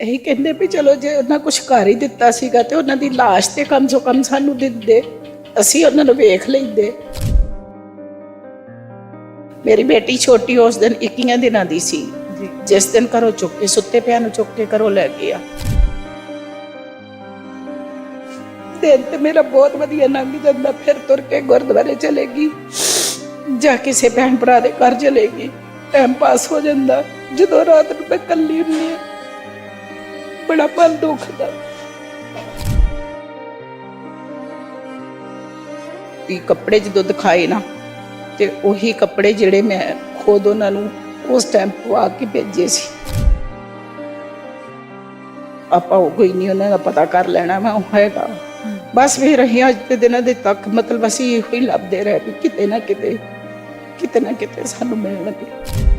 ਇਹੀ ਕਹਿੰਦੇ ਵੀ ਚਲੋ ਜੇ ਉਹਨਾਂ ਕੁਝ ਕਰ ਹੀ ਦਿੱਤਾ ਸੀਗਾ ਤੇ ਉਹਨਾਂ ਦੀ ਲਾਸ਼ ਤੇ ਕਮ ਸੋ ਕਮ ਸਾਨੂੰ ਦਿੰਦੇ ਅਸੀਂ ਉਹਨਾਂ ਨੂੰ ਵੇਖ ਲੈਂਦੇ ਮੇਰੀ ਬੇਟੀ ਛੋਟੀ ਉਸ ਦਿਨ 21 ਦਿਨਾਂ ਦੀ ਸੀ। ਜਿਸ ਦਿਨ ਘਰੋਂ ਚੁੱਕ ਕੇ ਸੁੱਤੇ ਪਿਆ ਨੂੰ ਚੁੱਕ ਕੇ ਘਰੋਂ ਲੈ ਗਿਆ। ਦਿਨ ਤੇ ਮੇਰਾ ਬਹੁਤ ਵਧੀਆ ਲੰਘ ਜਾਂਦਾ ਫਿਰ ਤੁਰ ਕੇ ਗੁਰਦੁਆਰੇ ਚਲੇਗੀ ਜਾਂ ਕਿਸੇ ਭੈਣ ਭਰਾ ਦੇ ਘਰ ਚਲੇਗੀ ਟਾਈਮ ਪਾਸ ਹੋ ਜਾਂਦਾ। ਜਦੋਂ ਰਾਤ ਨੂੰ ਮੈਂ ਇਕੱਲੀ ਹੁੰਦੀ ਹਾਂ ਬੜਾ ਮਨ ਦੁਖਦਾ। ਇਹ ਕੱਪੜੇ ਜਦੋਂ ਦਿਖਾਏ ਨਾ, ਤੇ ਉਹੀ ਕੱਪੜੇ ਜਿਹੜੇ ਮੈਂ ਖੁਦ ਉਹਨਾਂ ਨੂੰ ਉਸ ਟਾਈਮ ਪਵਾ ਕੇ ਭੇਜੇ ਸੀ। ਆਪਾਂ ਉਹ ਕੋਈ ਨਹੀਂ ਉਹਨਾਂ ਦਾ ਪਤਾ ਕਰ ਲੈਣਾ ਮੈਂ ਉਹ ਹੈਗਾ। ਬਸ ਫਿਰ ਅਸੀਂ ਅੱਜ ਦੇ ਦਿਨਾਂ ਦੇ ਤੱਕ ਮਤਲਬ ਅਸੀਂ ਇਹੋ ਹੀ ਲੱਭਦੇ ਰਹੇ ਵੀ ਕਿਤੇ ਨਾ ਕਿਤੇ ਕਿਤੇ ਨਾ ਕਿਤੇ ਸਾਨੂੰ ਮਿਲਣਗੇ।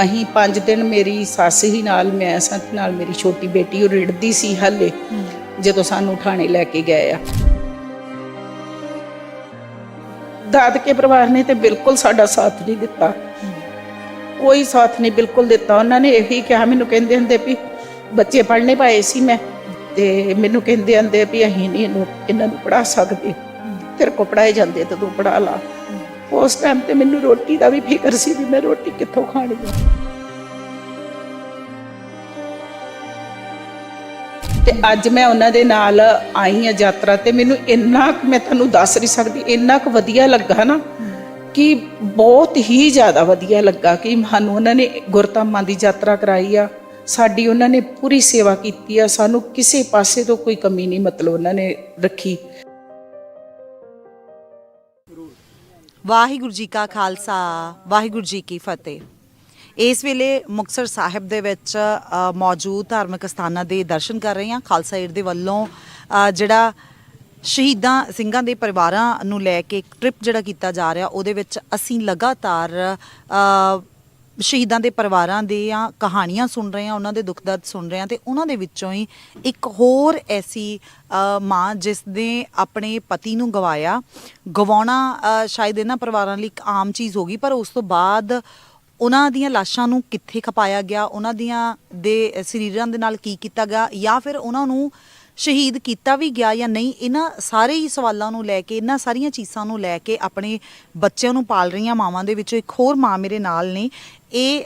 ਅਸੀਂ ਪੰਜ ਦਿਨ ਮੇਰੀ ਸੱਸ ਹੀ ਨਾਲ, ਮੈਂ ਸਾਂ ਨਾਲ ਮੇਰੀ ਛੋਟੀ ਬੇਟੀ, ਉਹ ਰਿੜਦੀ ਸੀ ਹਾਲੇ, ਜਦੋਂ ਸਾਨੂੰ ਥਾਣੇ ਲੈ ਕੇ ਗਏ ਆ। ਦਾਦਕੇ ਪਰਿਵਾਰ ਨੇ ਤੇ ਬਿਲਕੁਲ ਸਾਡਾ ਸਾਥ ਨਹੀਂ ਦਿੱਤਾ। ਕੋਈ ਸਾਥ ਨਹੀਂ ਬਿਲਕੁਲ ਦਿੱਤਾ। ਉਹਨਾਂ ਨੇ ਇਹੀ ਕਿਹਾ, ਮੈਨੂੰ ਕਹਿੰਦੇ ਹੁੰਦੇ ਵੀ ਬੱਚੇ ਪੜ੍ਹਨੇ ਪਾਏ ਸੀ ਮੈਂ, ਤੇ ਮੈਨੂੰ ਕਹਿੰਦੇ ਹੁੰਦੇ ਵੀ ਅਸੀਂ ਨਹੀਂ ਇਹਨੂੰ, ਇਹਨਾਂ ਨੂੰ ਪੜਾ ਸਕਦੇ। ਤੇਰੇ ਕੋ ਪੜਾਏ ਜਾਂਦੇ ਤੇ ਤੂੰ ਪੜਾ ਲਾ। ਉਸ ਟਾਈਮ ਤੇ ਮੈਨੂੰ ਰੋਟੀ ਦਾ ਵੀ ਫਿਕਰ ਸੀ ਵੀ ਮੈਂ ਰੋਟੀ ਕਿੱਥੋਂ ਖਾਣੀ ਹੈ ਤੇ ਅੱਜ ਮੈਂ ਉਹਨਾਂ ਦੇ ਨਾਲ ਆਈ ਆ ਯਾਤਰਾ ਤੇ ਮੈਨੂੰ ਇੰਨਾ ਕੁ ਮੈਂ ਤੁਹਾਨੂੰ ਦੱਸ ਨਹੀਂ ਸਕਦੀ, ਇੰਨਾ ਕੁ ਵਧੀਆ ਲੱਗਾ ਨਾ ਕਿ ਬਹੁਤ ਹੀ ਜ਼ਿਆਦਾ ਵਧੀਆ ਲੱਗਾ ਕਿ ਸਾਨੂੰ ਉਹਨਾਂ ਨੇ ਗੁਰਧਾਮਾਂ ਦੀ ਯਾਤਰਾ ਕਰਾਈ ਆ, ਸਾਡੀ ਉਹਨਾਂ ਨੇ ਪੂਰੀ ਸੇਵਾ ਕੀਤੀ ਆ, ਸਾਨੂੰ ਕਿਸੇ ਪਾਸੇ ਤੋਂ ਕੋਈ ਕਮੀ ਨਹੀਂ ਮਤਲਬ ਉਹਨਾਂ ਨੇ ਰੱਖੀ। ਵਾਹਿਗੁਰੂ ਜੀ ਕਾ ਖਾਲਸਾ, ਵਾਹਿਗੁਰੂ ਜੀ ਕੀ ਫਤਿਹ। ਇਸ ਵੇਲੇ ਮੁਕਤਸਰ ਸਾਹਿਬ ਦੇ ਵਿੱਚ ਮੌਜੂਦ ਧਾਰਮਿਕ ਸਥਾਨਾਂ ਦੇ ਦਰਸ਼ਨ ਕਰ ਰਹੇ ਹਾਂ। ਖਾਲਸਾ ਏਡ ਦੇ ਵੱਲੋਂ ਜਿਹੜਾ ਸ਼ਹੀਦਾਂ ਸਿੰਘਾਂ ਦੇ ਪਰਿਵਾਰਾਂ ਨੂੰ ਲੈ ਕੇ ਇੱਕ ਟ੍ਰਿਪ ਜਿਹੜਾ ਕੀਤਾ ਜਾ ਰਿਹਾ, ਉਹਦੇ ਵਿੱਚ ਅਸੀਂ ਲਗਾਤਾਰ ਸ਼ਹੀਦਾਂ ਦੇ ਪਰਿਵਾਰਾਂ ਦੀਆਂ ਕਹਾਣੀਆਂ ਸੁਣ ਰਹੇ ਹਾਂ, ਉਹਨਾਂ ਦੇ ਦੁੱਖ ਦਰਦ ਸੁਣ ਰਹੇ ਹਾਂ ਤੇ ਉਹਨਾਂ ਦੇ ਵਿੱਚੋਂ ਹੀ ਇੱਕ ਹੋਰ ਐਸੀ ਮਾਂ ਜਿਸ ਨੇ ਆਪਣੇ ਪਤੀ ਨੂੰ ਗਵਾਇਆ। ਗਵਾਉਣਾ ਸ਼ਾਇਦ ਇਹਨਾਂ ਪਰਿਵਾਰਾਂ ਲਈ ਇੱਕ ਆਮ ਚੀਜ਼ ਹੋ ਗਈ, ਪਰ ਉਸ ਤੋਂ ਬਾਅਦ ਉਹਨਾਂ ਦੀਆਂ ਲਾਸ਼ਾਂ ਨੂੰ ਕਿੱਥੇ ਖਪਾਇਆ ਗਿਆ, ਉਹਨਾਂ ਦੀਆਂ ਦੇ ਸਰੀਰਾਂ ਦੇ ਨਾਲ ਕੀ ਕੀਤਾ ਗਿਆ, ਜਾਂ ਫਿਰ ਉਹਨਾਂ ਨੂੰ ਸ਼ਹੀਦ ਕੀਤਾ ਵੀ ਗਿਆ ਜਾਂ ਨਹੀਂ, ਇਹਨਾਂ ਸਾਰੇ ਹੀ ਸਵਾਲਾਂ ਨੂੰ ਲੈ ਕੇ, ਇਹਨਾਂ ਸਾਰੀਆਂ ਚੀਜ਼ਾਂ ਨੂੰ ਲੈ ਕੇ ਆਪਣੇ ਬੱਚਿਆਂ ਨੂੰ ਪਾਲ ਰਹੀਆਂ ਮਾਵਾਂ ਦੇ ਵਿੱਚੋਂ ਇੱਕ ਹੋਰ ਮਾਂ ਮੇਰੇ ਨਾਲ ਨੇ। ਇਹ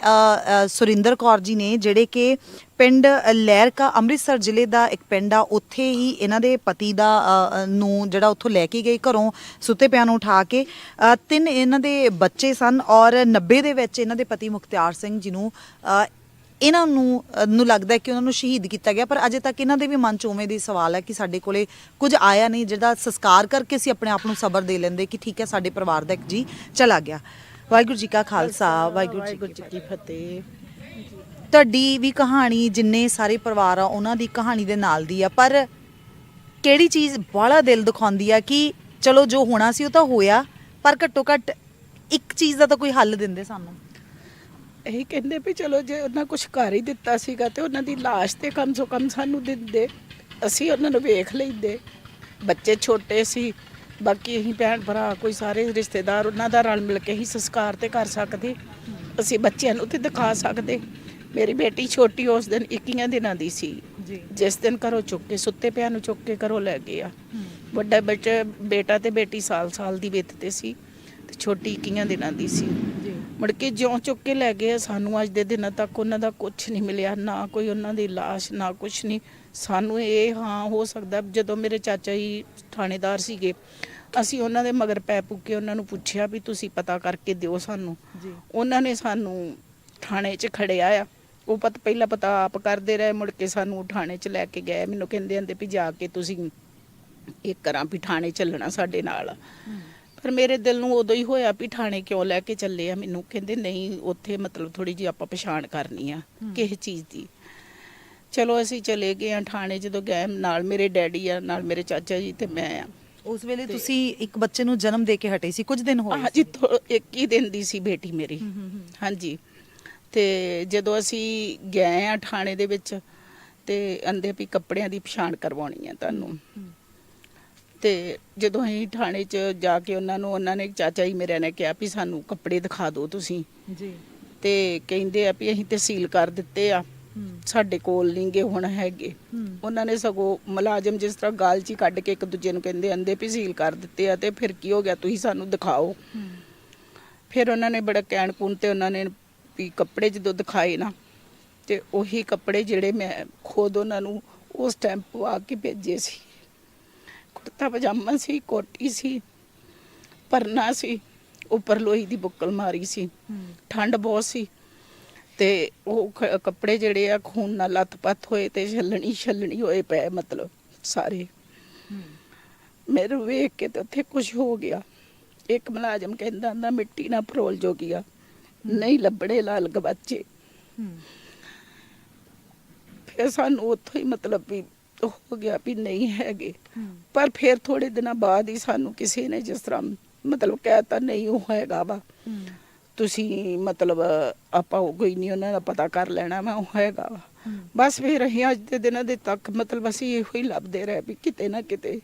ਸੁਰਿੰਦਰ ਕੌਰ ਜੀ ਨੇ ਜਿਹੜੇ ਕਿ ਪਿੰਡ ਲਹਿਰਕਾ ਅੰਮ੍ਰਿਤਸਰ ਜ਼ਿਲ੍ਹੇ ਦਾ ਇੱਕ ਪਿੰਡ ਆ, ਉੱਥੇ ਹੀ ਇਹਨਾਂ ਦੇ ਪਤੀ ਦਾ ਨੂੰ ਜਿਹੜਾ ਉੱਥੋਂ ਲੈ ਕੇ ਗਏ ਘਰੋਂ ਸੁੱਤੇ ਪਿਆਂ ਨੂੰ ਉਠਾ ਕੇ। ਤਿੰਨ ਇਹਨਾਂ ਦੇ ਬੱਚੇ ਸਨ ਔਰ 90 ਦੇ ਵਿੱਚ ਇਹਨਾਂ ਦੇ ਪਤੀ ਮੁਖਤਿਆਰ ਸਿੰਘ ਜੀ ਨੂੰ ਇਹਨਾਂ ਨੂੰ ਨੂੰ ਲੱਗਦਾ ਕਿ ਉਹਨਾਂ ਨੂੰ ਸ਼ਹੀਦ ਕੀਤਾ ਗਿਆ, ਪਰ ਅਜੇ ਤੱਕ ਇਹਨਾਂ ਦੇ ਵੀ ਮਨ ਚ ਉਵੇਂ ਦੇ ਸਵਾਲ ਹੈ ਕਿ ਸਾਡੇ ਕੋਲੇ ਕੁਝ ਆਇਆ ਨਹੀਂ, ਜਿਹੜਾ ਸੰਸਕਾਰ ਕਰਕੇ ਅਸੀਂ ਆਪਣੇ ਆਪ ਨੂੰ ਸਬਰ ਦੇ ਲੈਂਦੇ ਕਿ ਠੀਕ ਹੈ, ਸਾਡੇ ਪਰਿਵਾਰ ਦਾ ਇੱਕ ਜੀ ਚਲਾ ਗਿਆ। ਵਾਹਿਗੁਰੂ ਜੀ ਕਾ ਖਾਲਸਾ ਵਾਹਿਗੁਰੂ ਜੀ ਕੀ ਫਤਿਹ। ਤੁਹਾਡੀ ਵੀ ਕਹਾਣੀ ਜਿੰਨੇ ਸਾਰੇ ਪਰਿਵਾਰ ਆ ਉਹਨਾਂ ਦੀ ਕਹਾਣੀ ਦੇ ਨਾਲ ਦੀ ਆ ਪਰ ਕਿਹੜੀ ਚੀਜ਼ ਬੜਾ ਦਿਲ ਦਿਖਾਉਂਦੀ ਆ ਕਿ ਚਲੋ ਜੋ ਹੋਣਾ ਸੀ ਉਹ ਤਾਂ ਹੋਇਆ ਪਰ ਘੱਟੋ ਘੱਟ ਇੱਕ ਚੀਜ਼ ਦਾ ਤਾਂ ਕੋਈ ਹੱਲ ਦਿੰਦੇ ਸਾਨੂੰ? ਇਹੀ ਕਹਿੰਦੇ ਵੀ ਚਲੋ ਜੇ ਉਹਨਾਂ ਕੁਝ ਕਰ ਹੀ ਦਿੱਤਾ ਸੀਗਾ ਤੇ ਉਹਨਾਂ ਦੀ ਲਾਸ਼ ਤੇ ਕਮ ਸੋ ਕਮ ਸਾਨੂੰ ਦਿੰਦੇ ਅਸੀਂ ਉਹਨਾਂ ਨੂੰ ਵੇਖ ਲੈਂਦੇ ਬੱਚੇ ਛੋਟੇ ਸੀ ਬਾਕੀ ਅਸੀਂ ਭੈਣ ਭਰਾ ਕੋਈ ਸਾਰੇ ਰਿਸ਼ਤੇਦਾਰ ਉਹਨਾਂ ਦਾ ਰਲ ਮਿਲ ਕੇ ਹੀ ਸੰਸਕਾਰ ਤੇ ਕਰ ਸਕਦੇ। ਅਸੀਂ ਬੱਚਿਆਂ ਨੂੰ ਤੇ ਦਿਖਾ ਸਕਦੇ। ਮੇਰੀ ਬੇਟੀ ਛੋਟੀ ਉਸ ਦਿਨ 21 ਦਿਨਾਂ ਦੀ ਸੀ। ਜੀ। ਜਿਸ ਦਿਨ ਘਰੋਂ ਚੁੱਕ ਕੇ ਸੁੱਤੇ ਪਿਆ ਨੂੰ ਚੁੱਕ ਕੇ ਘਰੋਂ ਲੈ ਗਏ ਆ। ਵੱਡਾ ਬੱਚਾ ਬੇਟਾ ਤੇ ਬੇਟੀ ਸਾਲ ਸਾਲ ਦੀ ਵਿੱਤ ਤੇ ਸੀ ਤੇ ਛੋਟੀ 21 ਦਿਨਾਂ ਦੀ ਸੀ। ਮੁੜ ਕੇ ਜਿਉਂ ਚੁੱਕ ਕੇ ਲੈ ਗਏ ਸਾਨੂੰ ਅੱਜ ਦੇ ਦਿਨਾਂ ਤੱਕ ਉਹਨਾਂ ਦਾ ਕੁਝ ਨਹੀਂ ਮਿਲਿਆ ਨਾ ਕੋਈ ਉਹਨਾਂ ਦੀ ਲਾਸ਼ ਨਾ ਕੁਝ ਨਹੀਂ। ਸਾਨੂੰ ਇਹ ਹਾਂ ਹੋ ਸਕਦਾ ਜਦੋਂ ਮੇਰੇ ਚਾਚਾ ਜੀ ਥਾਣੇਦਾਰ ਸੀਗੇ ਅਸੀਂ ਉਹਨਾਂ ਦੇ ਮਗਰ ਪੈ ਪੁੱਕੇ ਉਹਨਾਂ ਨੂੰ ਪੁੱਛਿਆ ਵੀ ਤੁਸੀਂ ਪਤਾ ਕਰਕੇ ਦਿਓ ਸਾਨੂੰ। ਉਹਨਾਂ ਨੇ ਸਾਨੂੰ ਥਾਣੇ 'ਚ ਖੜਿਆ ਆ। ਉਹ ਪਤ ਪਹਿਲਾਂ ਪਤਾ ਆਪ ਕਰਦੇ ਰਹੇ ਮੁੜ ਕੇ ਸਾਨੂੰ ਥਾਣੇ 'ਚ ਲੈ ਕੇ ਗਏ। ਮੈਨੂੰ ਕਹਿੰਦੇ ਹੁੰਦੇ ਵੀ ਜਾ ਕੇ ਤੁਸੀਂ ਇਹ ਕਰਾਂ ਵੀ ਥਾਣੇ ਚੱਲਣਾ ਸਾਡੇ ਨਾਲ। ਪਰ ਮੇਰੇ ਦਿਲ ਨੂੰ ਉਦੋਂ ਹੀ ਹੋਇਆ ਵੀ ਥਾਣੇ ਕਿਉਂ ਲੈ ਕੇ ਚੱਲੇ ਆ ਮੈਨੂੰ। ਕਹਿੰਦੇ ਨਹੀਂ ਉੱਥੇ ਮਤਲਬ ਥੋੜੀ ਜਿਹੀ ਆਪਾਂ ਪਛਾਣ ਕਰਨੀ ਆ ਕਿਸੇ ਚੀਜ਼ ਦੀ। ਚਲੋ ਅਸੀਂ ਚਲੇ ਗਏ ਆ ਥਾਣੇ ਜਦੋਂ ਗਏ ਨਾਲ ਮੇਰੇ ਡੈਡੀ ਆ ਨਾਲ ਮੇਰੇ ਚਾਚਾ ਜੀ ਤੇ ਮੈਂ ਆ। ਉਸ ਵੇਲੇ ਤੁਸੀਂ ਇੱਕ ਬੱਚੇ ਨੂੰ ਜਨਮ ਦੇ ਕੇ ਹਟੇ ਸੀ ਕੁਝ ਦਿਨ ਹੋਏ ਹਾਂਜੀ ਥੋ- ਇੱਕ ਹੀ ਦਿਨ ਦੀ ਸੀ ਬੇਟੀ ਮੇਰੀ। ਹਾਂਜੀ। ਤੇ ਜਦੋਂ ਅਸੀਂ ਗਏ ਆ ਥਾਣੇ ਦੇ ਵਿੱਚ ਤੇ ਅੰਦੇ ਵੀ ਕੱਪੜਿਆਂ ਦੀ ਪਛਾਣ ਕਰਵਾਉਣੀ ਆ ਤੁਹਾਨੂੰ। ਤੇ ਜਦੋਂ ਅਸੀਂ ਥਾਣੇ 'ਚ ਜਾ ਕੇ ਉਹਨਾਂ ਨੂੰ ਉਹਨਾਂ ਨੇ ਚਾਚਾ ਜੀ ਮੇਰੇ ਨੇ ਕਿਹਾ ਵੀ ਸਾਨੂੰ ਕੱਪੜੇ ਦਿਖਾ ਦਿਓ ਤੁਸੀਂ। ਜੀ। ਤੇ ਕਹਿੰਦੇ ਆ ਵੀ ਅਸੀਂ ਤੇ ਸੀਲ ਕਰ ਦਿੱਤੇ ਆ। ਸਾਡੇ ਕੋਲ ਨਹੀਂ ਗੇ ਹੁਣ ਹੈਗੇ। ਉਹਨਾਂ ਨੇ ਸਗੋਂ ਮੁਲਾਜ਼ਮ ਜਿਸ ਤਰ੍ਹਾਂ ਗਾਲ 'ਚ ਕੱਢ ਕੇ ਇੱਕ ਦੂਜੇ ਨੂੰ ਕਹਿੰਦੇ ਆਂਦੇ ਵੀ ਸੀਲ ਕਰ ਦਿੱਤੇ ਆ ਤੇ ਫਿਰ ਕੀ ਹੋ ਗਿਆ ਤੁਸੀਂ ਸਾਨੂੰ ਦਿਖਾਓ। ਫਿਰ ਉਹਨਾਂ ਨੇ ਬੜਾ ਕਹਿਣ ਕੂਣ ਤੇ ਉਹਨਾਂ ਨੇ ਵੀ ਕੱਪੜੇ ਜਦੋਂ ਦਿਖਾਏ ਨਾ ਤੇ ਉਹੀ ਕੱਪੜੇ ਜਿਹੜੇ ਮੈਂ ਖੁਦ ਉਹਨਾਂ ਨੂੰ ਉਸ ਟਾਈਮ ਪਵਾ ਕੇ ਭੇਜੇ ਸੀ। ਕੁੜਤਾ ਪਜਾਮਾ ਸੀ ਕੋਟੀ ਸੀ ਪਰਨਾ ਸੀ ਉੱਪਰ ਲੋਹੀ ਦੀ ਬੁੱਕਲ ਮਾਰੀ ਸੀ ਠੰਡ ਬਹੁਤ ਸੀ ਤੇ ਉਹ ਕੱਪੜੇ ਜਿਹੜੇ ਆ ਖੂਨ ਨਾਲ ਲੱਥਪੱਥ ਹੋਏ ਤੇ ਛੱਲਣੀ ਛੱਲਣੀ ਹੋਏ ਪਏ ਮਤਲਬ ਸਾਰੇ। ਮੇਰੇ ਵੇਖ ਕੇ ਤੇ ਉੱਥੇ ਕੁਝ ਹੋ ਗਿਆ। ਇੱਕ ਮੁਲਾਜ਼ਮ ਕਹਿੰਦਾ ਹੁੰਦਾ ਮਿੱਟੀ ਨਾ ਪਰੋਲ ਜੋਗੀਆ ਨਹੀਂ ਲੱਭੜੇ ਲਾਲ ਗਵਾਚੇ ਫਿਰ ਸਾਨੂੰ ਉੱਥੋਂ ਹੀ ਮਤਲਬ ਵੀ ਹੋ ਗਿਆ ਵੀ ਨਹੀਂ ਹੈਗੇ। ਪਰ ਫਿਰ ਥੋੜੇ ਦਿਨਾਂ ਬਾਅਦ ਹੀ ਸਾਨੂੰ ਕਿਸੇ ਨੇ ਜਿਸ ਤਰ੍ਹਾਂ ਮਤਲਬ ਕਹਿਤਾ ਨਹੀਂ ਉਹ ਹੈਗਾ ਵਾ। ਤੁਸੀਂ ਮਤਲਬ ਆਪਾਂ ਕੋਈ ਨਹੀਂ ਉਹਨਾਂ ਦਾ ਪਤਾ ਕਰ ਲੈਣਾ ਮੈਂ ਉਹ ਹੈਗਾ ਵਾ। ਬਸ ਫਿਰ ਅਸੀਂ ਅੱਜ ਦੇ ਦਿਨਾਂ ਦੇ ਤੱਕ ਮਤਲਬ ਅਸੀਂ ਇਹੋ ਹੀ ਲੱਭਦੇ ਰਹੇ ਵੀ ਕਿਤੇ ਨਾ ਕਿਤੇ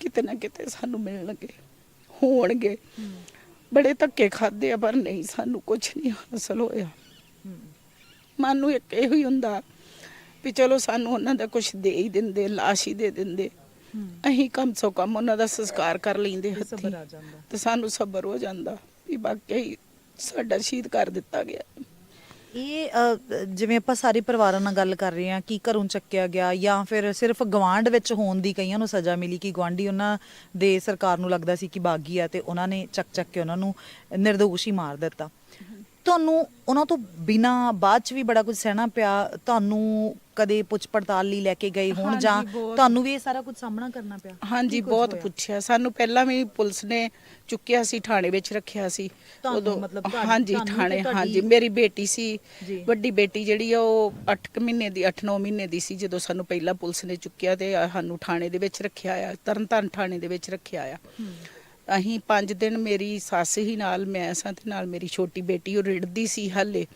ਕਿਤੇ ਨਾ ਕਿਤੇ ਸਾਨੂੰ ਮਿਲਣਗੇ ਹੋਣਗੇ। ਬੜੇ ਧੱਕੇ ਖਾਦੇ ਆ ਪਰ ਨਹੀਂ ਸਾਨੂੰ ਕੁਝ ਨਹੀਂ ਹਾਸਲ ਹੋਇਆ। ਮਨ ਨੂੰ ਇੱਕ ਇਹੋ ਹੀ ਹੁੰਦਾ ਵੀ ਚਲੋ ਸਾਨੂੰ ਉਹਨਾਂ ਦਾ ਕੁਝ ਦੇ ਹੀ ਦਿੰਦੇ ਲਾਸ਼ ਹੀ ਦੇ ਦਿੰਦੇ। ਅਸੀਂ ਕਮ ਸੋ ਕਮ ਉਹਨਾਂ ਦਾ ਸੰਸਕਾਰ ਕਰ ਲੈਂਦੇ ਹੱਥੀਂ ਸਬਰ ਆ ਜਾਂਦਾ। ਤੇ ਸਾਨੂੰ ਸਬਰ ਹੋ ਜਾਂਦਾ ਵੀ ਵਾਕਈ ਸਾਡਾ ਸ਼ਹੀਦ ਕਰ ਦਿੱਤਾ ਗਿਆ। ਇਹ ਜਿਵੇਂ ਆਪਾਂ ਸਾਰੇ ਪਰਿਵਾਰਾਂ ਨਾਲ ਗੱਲ ਕਰ ਰਹੇ ਹਾਂ ਕੀ ਘਰੋਂ ਚੱਕਿਆ ਗਿਆ ਜਾਂ ਫਿਰ ਸਿਰਫ ਗਵਾਂਡ ਵਿੱਚ ਹੋਣ ਦੀ ਕਈਆਂ ਨੂੰ ਸਜ਼ਾ ਮਿਲੀ ਕਿ ਗਵਾਂਡੀ ਉਹਨਾਂ ਦੇ ਸਰਕਾਰ ਨੂੰ ਲੱਗਦਾ ਸੀ ਕਿ ਬਾਗੀ ਆ ਤੇ ਉਹਨਾਂ ਨੇ ਚੱਕ ਚੱਕ ਕੇ ਉਹਨਾਂ ਨੂੰ ਨਿਰਦੋਸ਼ ਹੀ ਮਾਰ ਦਿੱਤਾ। ਤੁਹਾਨੂੰ ਉਹਨਾਂ ਤੋਂ ਬਿਨਾ ਬਾਅਦ ਚ ਵੀ ਬੜਾ ਕੁਝ ਸਹਿਣਾ ਪਿਆ ਤੁਹਾਨੂੰ ਕਦੇ ਪੁੱਛ ਪੜਤਾਲ ਲਈ ਲੈ ਕੇ ਗਏ ਹੋਣ ਜਾਂ। ਤੁਹਾਨੂੰ ਵੀ ਇਹ ਸਾਰਾ ਕੁਝ ਸਾਹਮਣਾ ਕਰਨਾ ਪਿਆ ਹਾਂਜੀ ਬਹੁਤ? ਪੁੱਛਿਆ ਸਾਨੂੰ ਪਹਿਲਾਂ ਵੀ ਪੁਲਿਸ ਨੇ ਚੁੱਕਿਆ ਸੀ ਥਾਣੇ ਵਿੱਚ ਰੱਖਿਆ ਸੀ ਤੁਹਾਡੀ- ਹਾਂਜੀ ਥਾਣੇ ਹਾਂਜੀ ਮੇਰੀ ਬੇਟੀ ਸੀ। ਵੱਡੀ ਬੇਟੀ ਜਿਹੜੀ ਆ ਉਹ 8 ਮਹੀਨੇ ਦੀ 8-9 ਮਹੀਨੇ ਦੀ ਸੀ ਜਦੋਂ ਸਾਨੂੰ ਪਹਿਲਾਂ ਪੁਲਿਸ ਨੇ ਚੁੱਕਿਆ ਤੇ ਸਾਨੂੰ ਥਾਣੇ ਦੇ ਵਿੱਚ ਰੱਖਿਆ ਆ ਤਰਨਤਾਰਨ ਥਾਣੇ ਦੇ ਵਿੱਚ ਰੱਖਿਆ ਆ ਅਸੀਂ 5 ਦਿਨ ਮੇਰੀ ਸੱਸ ਹੀ ਨਾਲ ਮੈਂ ਸਾਂ ਤੇ ਨਾਲ ਮੇਰੀ ਛੋਟੀ ਬੇਟੀ ਉਹ ਰਿੜਦੀ ਸੀ ਹਾਲੇ